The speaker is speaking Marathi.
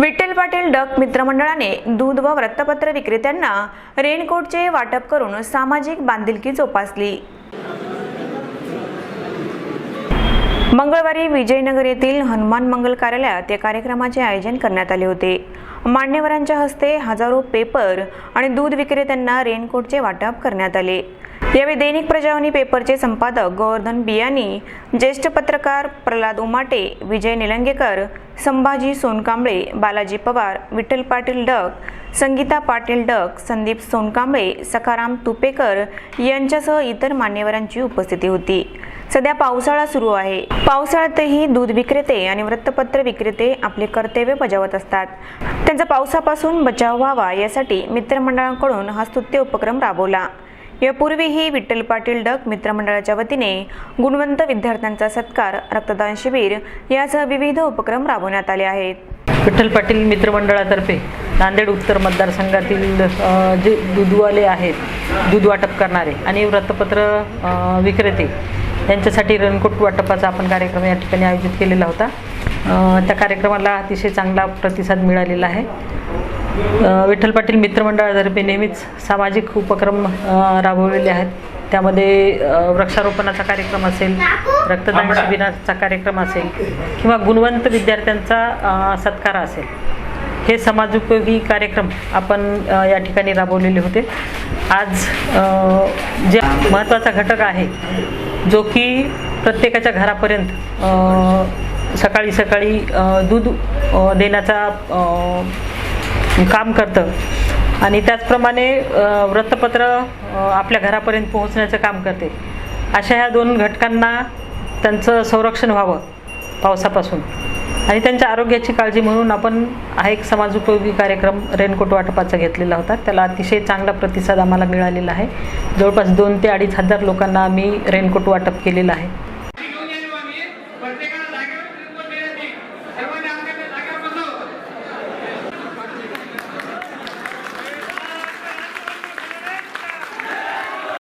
विठ्ठल पाटील डक मित्रमंडळाने दूध व वृत्तपत्र विक्रेत्यांना रेनकोटचे वाटप करून सामाजिक बांधिलकी जोपासली. मंगळवारी विजयनगर येथील हनुमान मंगल कार्यालयात या कार्यक्रमाचे आयोजन करण्यात आले होते. मान्यवरांच्या हस्ते हजारो पेपर आणि दूध विक्रेत्यांना रेनकोटचे वाटप करण्यात आले. यावेळी दैनिक प्रजावनी पेपरचे संपादक गोवर्धन बियानी ज्येष्ठ पत्रकार प्रल्हाद उमाटे विजय निलंगेकर संभाजी सोनकांबळे बालाजी पवार विठ्ठल पाटील डक संगीता पाटील डक संदीप सोनकांबळे सखाराम तुपेकर यांच्यासह इतर मान्यवरांची उपस्थिती होती. सध्या पावसाळा सुरू आहे. पावसाळ्यातही दूध विक्रेते आणि वृत्तपत्र विक्रेते आपले कर्तव्य बजावत असतात. त्यांचा पावसापासून बचाव व्हावा यासाठी मित्रमंडळांकडून हा स्तुत्य उपक्रम राबवला. यापूर्वीही विठ्ठल पाटील डक मित्रमंडळाच्या वतीने गुणवंत विद्यार्थ्यांचा सत्कार रक्तदान शिबिर यासह विविध उपक्रम राबवण्यात आले आहेत. विठ्ठल पाटील मित्रमंडळातर्फे नांदेड उत्तर मतदारसंघातील जे दूधवाले आहेत दूध वाटप करणारे आणि वृत्तपत्र विक्रेते यांच्यासाठी रणकोट वाटपाचा आपण कार्यक्रम या ठिकाणी आयोजित केलेला होता. त्या कार्यक्रमाला अतिशय चांगला प्रतिसाद मिळालेला आहे. विठ्ठल पाटील मित्रमंडळातर्फे नेहमीच सामाजिक उपक्रम राबवलेले आहेत. त्यामध्ये वृक्षारोपणाचा कार्यक्रम असेल रक्तदान शिबिराचा कार्यक्रम असेल किंवा गुणवंत विद्यार्थ्यांचा सत्कार असेल. हे समाजोपयोगी कार्यक्रम आपण या ठिकाणी राबवलेले होते. आज जे महत्त्वाचा घटक आहे जो की प्रत्येकाच्या घरापर्यंत सकाळी सकाळी दूध देण्याचा काम करतं. आणि त्याचप्रमाणे वृत्तपत्र आपल्या घरापर्यंत पोहोचण्याचं काम करते. अशा ह्या दोन घटकांना त्यांचं संरक्षण व्हावं पावसापासून. आणि त्यांच्या आरोग्याची काळजी म्हणून आपण हा एक समाजोपयोगी कार्यक्रम रेनकोट वाटपाचा घेतलेला होता. त्याला अतिशय चांगला प्रतिसाद आम्हाला मिळालेला आहे. जवळपास दोन ते अडीच हजार लोकांना आम्ही रेनकोट वाटप केलेलं आहे.